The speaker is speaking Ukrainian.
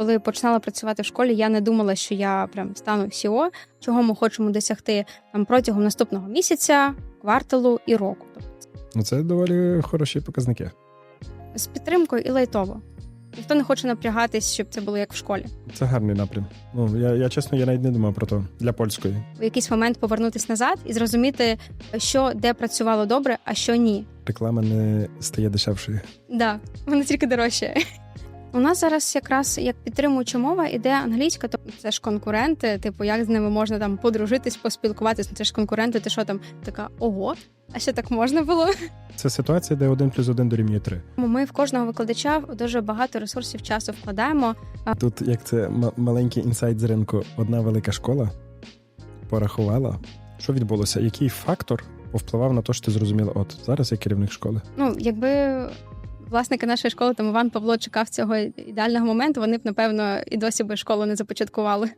коли починала працювати в школі, я не думала, що я прям стану SEO, чого ми хочемо досягти там протягом наступного місяця, кварталу і року. Ну це доволі хороші показники. з підтримкою і лайтово. Ніхто не хоче напрягатись, щоб це було як в школі. Це гарний напрям. Ну я, я чесно, я навіть не думав про то для польської. В якийсь момент повернутись назад і зрозуміти, що де працювало добре, а що ні. Реклама не стає дешевшою. Да, вона тільки дорожчає. У нас зараз якраз як підтримуюча мова іде англійська, тобто це ж конкуренти. Типу, як з ними можна там подружитись, поспілкуватись. Ну, Це ж конкуренти. Ти що там така ого? А ще так можна було? Це ситуація, де один плюс один дорівнює три. Ми в кожного викладача дуже багато ресурсів часу вкладаємо. Тут як це м- маленький інсайт з ринку, одна велика школа порахувала, що відбулося, який фактор повпливав на те, що ти зрозуміла, от зараз я керівник школи. Ну, якби власники нашої школи, там Іван Павло чекав цього ідеального моменту, вони б напевно і досі би школу не започаткували.